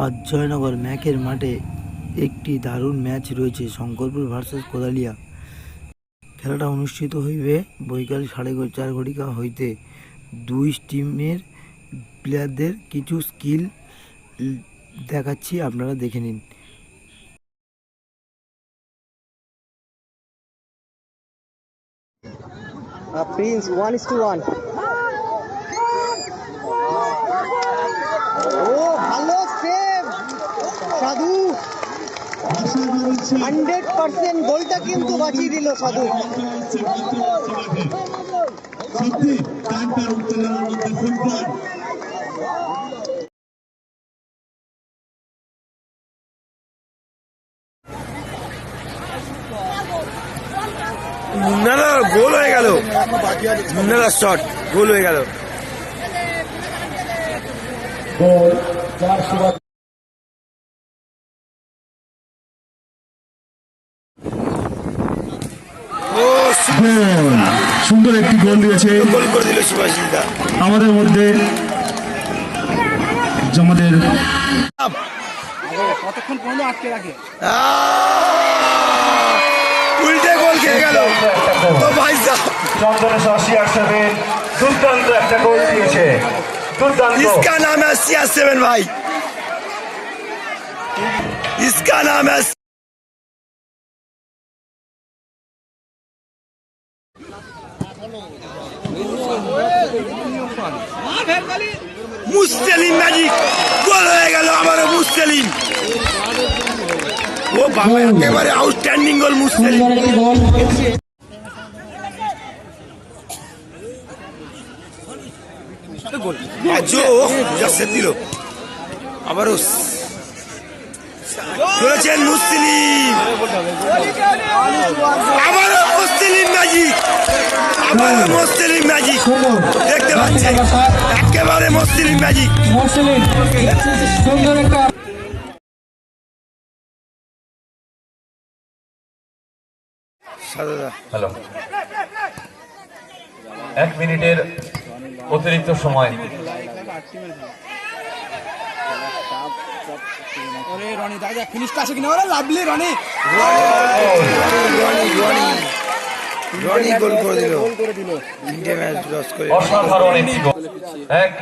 আজ জয়নগর ম্যাকের মাঠে একটি দারুণ ম্যাচ রয়েছে, শঙ্করপুর ভার্সেস কোদালিয়া। খেলাটা অনুষ্ঠিত হইবে বৈকাল সাড়ে চার ঘটিকা হইতে। দুই টিমের প্লেয়ারদের কিছু স্কিল দেখাচ্ছি, আপনারা দেখে নিন। Prince one is to one hundred percent গোলটা কিন্তু বাঁচিয়ে দিল সাধু। না না গোল হয়ে গেল। না শট গোল হয়ে গেল। সুন্দর একটি গোল দিয়েছে। গোল করে দিল সুভাষিতা আমাদের মধ্যে যে আমাদের উল্টে গোল খেয়ে গেল। তো ভাই দুর্দান্ত একটা গোল দিয়েছে। इसका नाम है सिया सेवन भाई इसका नाम है মুসলিম ম্যাজিক গোল হয়ে গেল আবারও মুসলিম ও বাবা একেবারে আউটস্ট্যান্ডিং গোল মুসলিম চলেছেন মুসলিম। আবারও মুসলিম ম্যাজিক আবারও মুসলিম ম্যাজিক দেখতে পাচ্ছেন? একেবারে মুসলিম ম্যাজিক হ্যালো এক মিনিটের অতিরিক্ত সময়। রনি গোল করে দিল। ইন্ডিয়া লস করে। অসাধারণ একটি গোল এক